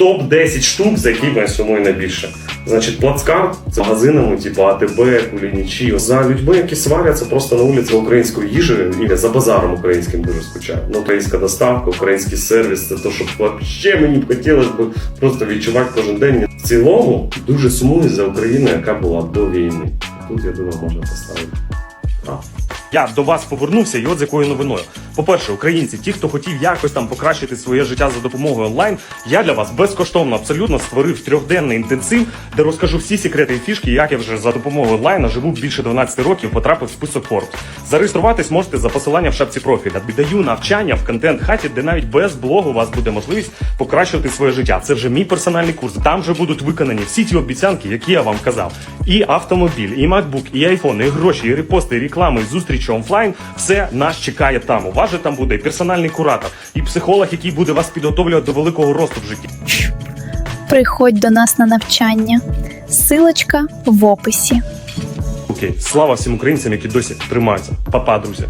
Топ 10 штук, за які ми сумую найбільше. Значить, плацкарт з магазинами, типу АТБ, Кулінічі. За людьми, які сваряться просто на вулиці українською їжею, і за базаром українським дуже скучаю. Ну, українська доставка, український сервіс це то, що вообще мені б хотілося б просто відчувати кожен день. В цілому дуже сумую за Україну, яка була до війни. Тут я думаю, можна поставити. крапку. Я до вас повернувся, і от з якою новиною. По-перше, українці, ті, хто хотів якось там покращити своє життя за допомогою онлайн, я для вас безкоштовно абсолютно створив трьохденний інтенсив, де розкажу всі секрети і фішки, як я вже за допомогою онлайна живу більше 12 років, потрапив в список Forbes. Зареєструватись можете за посиланням в шапці профіля. Даю навчання в контент хаті, де навіть без блогу у вас буде можливість покращувати своє життя. Це вже мій персональний курс. Там вже будуть виконані всі ті обіцянки, які я вам казав. І автомобіль, і MacBook, і iPhone, і гроші, і репости, і реклами, і зустрічі офлайн. Все нас чекає там. У вас же там буде і персональний куратор, і психолог, який буде вас підготовлювати до великого росту в житті. Приходь до нас на навчання. Силочка в описі. Окей, слава всім українцям, які досі тримаються. Па-па, друзі.